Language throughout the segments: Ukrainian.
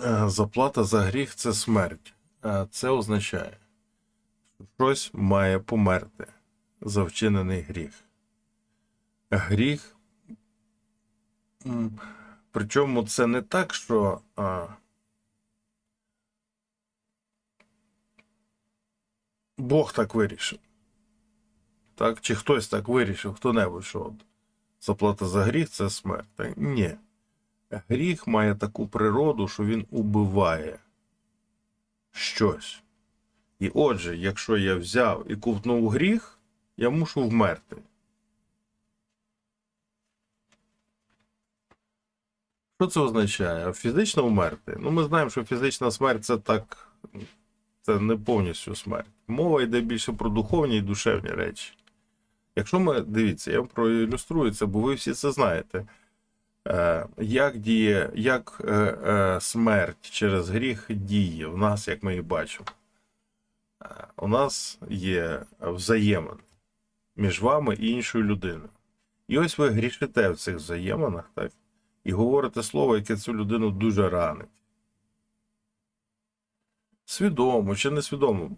Е, Заплата за гріх це смерть. Е, Це означає, що щось має померти за вчинений гріх. Гріх. Причому це не так, що Бог так вирішив. Так? Чи хтось так вирішив, хто-небудь, що от заплата за гріх це смерть. Ні. Гріх має таку природу, що він убиває щось. І отже, якщо я взяв і ковтнув гріх, я мушу вмерти. Що це означає? Фізично вмерти? Ну, ми знаємо, що фізична смерть це так, це не повністю смерть. Мова йде більше про духовні і душевні речі. Якщо ми дивіться, я вам проілюструю це, бо ви всі це знаєте. Е, як діє, як е, е, смерть через гріх діє в нас, як ми її бачимо. У нас є взаємини між вами і іншою людиною. І ось ви грішите в цих взаєминах, так? І говорите слово, яке цю людину дуже ранить. Свідомо чи несвідомо,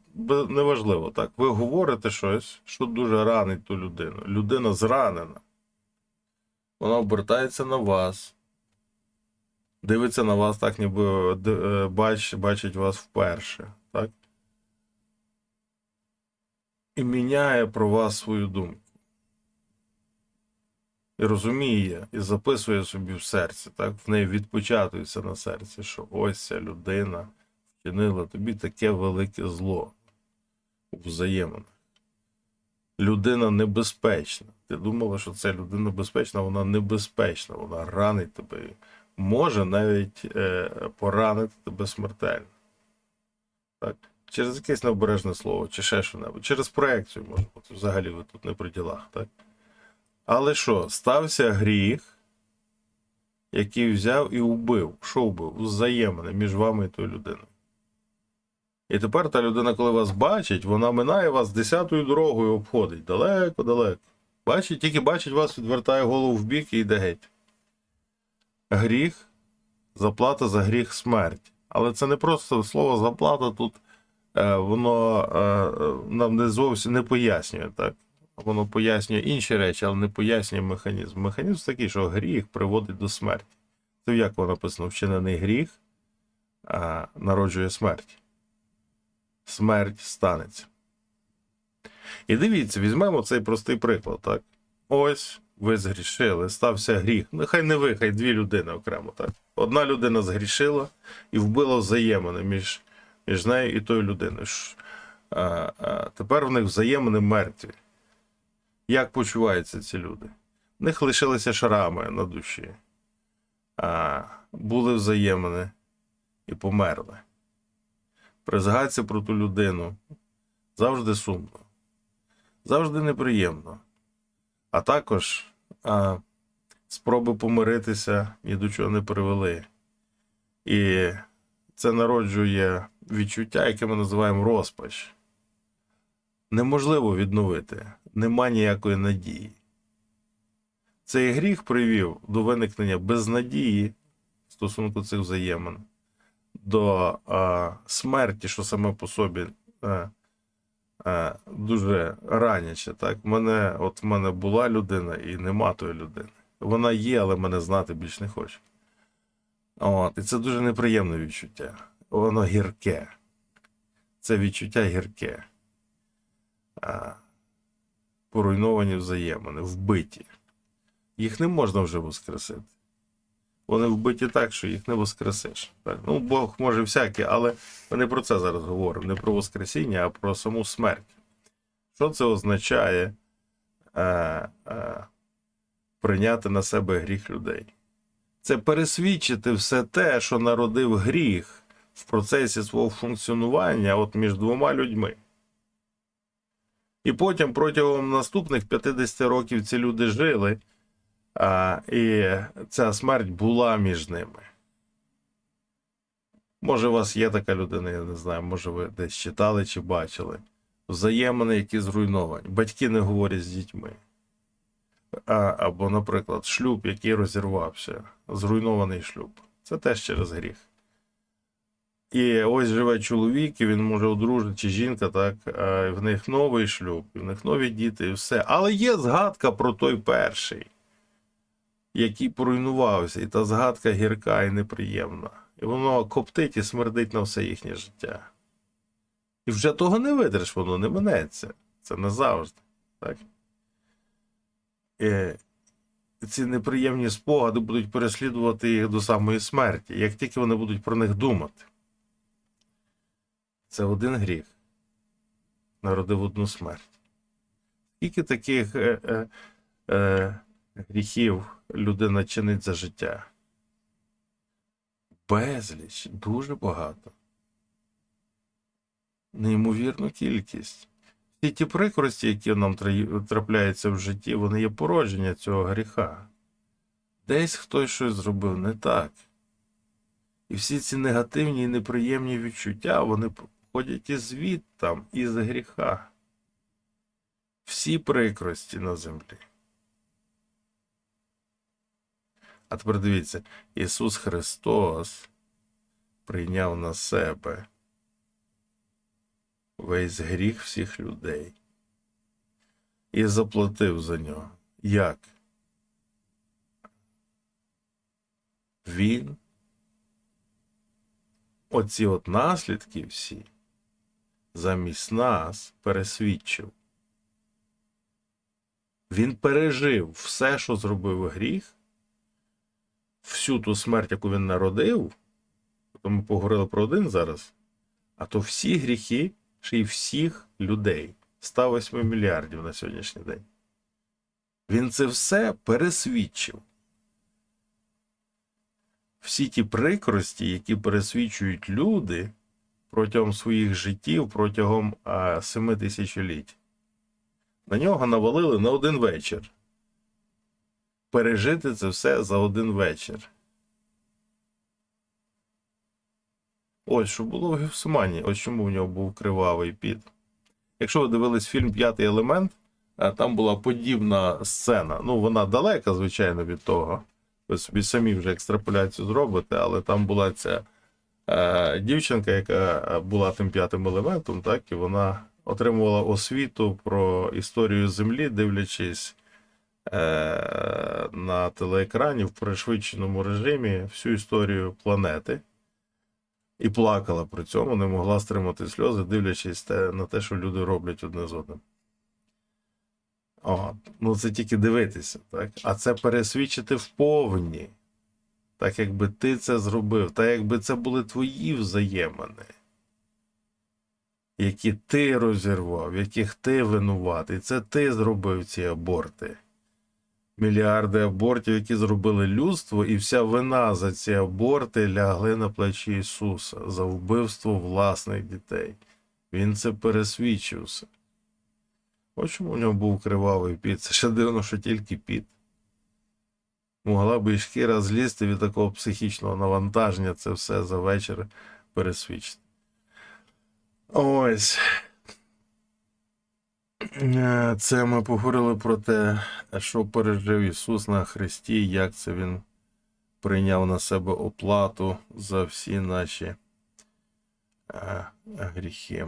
неважливо, так? Ви говорите щось, що дуже ранить ту людину. Людина зранена. Вона обертається на вас. Дивиться на вас так, ніби е, бач, бачить вас вперше. Так? І міняє про вас свою думку. І розуміє, і записує собі в серці, так? В неї відпечатується на серці, що ось ця людина вчинила тобі таке велике зло у взаєминах. Людина небезпечна. Ти думала, що це людина безпечна, вона небезпечна, вона ранить тебе. Може навіть е, поранити тебе смертельно. Так? Через якесь необережне слово, чи ще що-небудь. Через проекцію може бути. Взагалі ви тут не при ділах, так? Але що, стався гріх, який взяв і вбив. Що вбив? Взаємини між вами і тою людиною. І тепер та людина, коли вас бачить, вона минає вас десятою дорогою обходить. Далеко-далеко. Бачить, тільки бачить вас, відвертає голову в бік і йде геть. Гріх, заплата за гріх смерть. Але це не просто слово заплата тут, е, воно е, е, нам не зовсім не пояснює, так? Воно пояснює інші речі, але не пояснює механізм. Механізм такий, що гріх приводить до смерті. Це як воно написано, вчинений гріх а, народжує смерть. Смерть станеться. І дивіться, візьмемо цей простий приклад, так? Ось ви згрішили, стався гріх. Нехай не ви, хай дві людини окремо, так? Одна людина згрішила і вбила взаємини між, між нею і тою людиною. А, а, тепер в них взаємини мертві. Як почуваються ці люди? В них лишилися шрами на душі. А, були взаємини і померли. При згадці про ту людину завжди сумно, завжди неприємно. А також а, спроби помиритися ні до чого не привели. І це народжує відчуття, яке ми називаємо розпач. Неможливо відновити, нема ніякої надії. Цей гріх привів до виникнення безнадії стосунку цих взаємин, до а, смерті, що саме по собі а, а, дуже раняче. Так? Мене, от в мене була людина і нема тої людини. Вона є, але мене знати більш не хоче. От, і це дуже неприємне відчуття. Воно гірке. Це відчуття гірке. А, поруйновані взаємини, вбиті. Їх не можна вже воскресити. Вони вбиті так, що їх не воскресиш. Так? Ну, Бог може всяке, але ми не про це зараз говоримо. Не про Воскресіння, а про саму смерть. Що це означає е, е, прийняти на себе гріх людей? Це пересвідчити все те, що народив гріх в процесі свого функціонування от між двома людьми. І потім протягом наступних 50 років ці люди жили, а, і ця смерть була між ними. Може, у вас є така людина, я не знаю, може, ви десь читали чи бачили. Взаємини, які зруйновані. Батьки не говорять з дітьми. А, або, наприклад, шлюб, який розірвався, зруйнований шлюб. Це теж через гріх. І ось живе чоловік, і він може одружити, чи жінка, так, в них новий шлюб, і в них нові діти, і все. Але є згадка про той перший, який поруйнувався, і та згадка гірка і неприємна. І воно коптить і смердить на все їхнє життя. І вже того не видриш, воно не минеться. Це назавжди. Так? І ці неприємні спогади будуть переслідувати їх до самої смерті, як тільки вони будуть про них думати. Це один гріх. Народив одну смерть. Скільки таких е, е, е, гріхів людина чинить за життя? Безліч, дуже багато. Неймовірну кількість. Всі ті прикрості, які нам трапляються в житті, вони є породження цього гріха. Десь хтось щось зробив не так. І всі ці негативні і неприємні відчуття, вони походять із звідтам, із гріха. Всі прикрості на землі. А тепер дивіться, Ісус Христос прийняв на себе весь гріх всіх людей і заплатив за нього. Як? Він оці от наслідки всі замість нас пересвідчив. Він пережив все, що зробив гріх, всю ту смерть, яку він народив, то ми поговорили про один зараз, а то всі гріхи, ще й всіх людей, 108 мільярдів на сьогоднішній день. Він це все пересвідчив. Всі ті прикрості, які пересвідчують люди протягом своїх життів, протягом семи тисячоліть, на нього навалили на один вечір. Пережити це все за один вечір. Ось що було в Гефсимані, ось чому в нього був кривавий піт. Якщо ви дивились фільм П'ятий елемент, а, там була подібна сцена. Ну, вона далека, звичайно, від того. Ви собі самі вже екстраполяцію зробите, але там була ця е, дівчинка, яка була тим п'ятим елементом, так, і вона отримувала освіту про історію Землі, дивлячись е, на телеекрані в пришвидшеному режимі всю історію планети. І плакала при цьому, не могла стримати сльози, дивлячись на те, що люди роблять одне з одним. О, ну це тільки дивитися, так? А це пересвідчити вповні. Так якби ти це зробив, так якби це були твої взаємини, які ти розірвав, яких ти винуватий. Це ти зробив ці аборти. Мільярди абортів, які зробили людство, і вся вина за ці аборти лягли на плечі Ісуса за вбивство власних дітей. Він це пересвідчив все. Ось чому в нього був кривавий піт. Це ще дивно, що тільки піт. Могла би і шкіра злізти від такого психічного навантаження, це все за вечір пересвідчити. Ось. Е, Це ми поговорили про те, що пережив Ісус на Христі, як це Він прийняв на себе оплату за всі наші е, гріхи.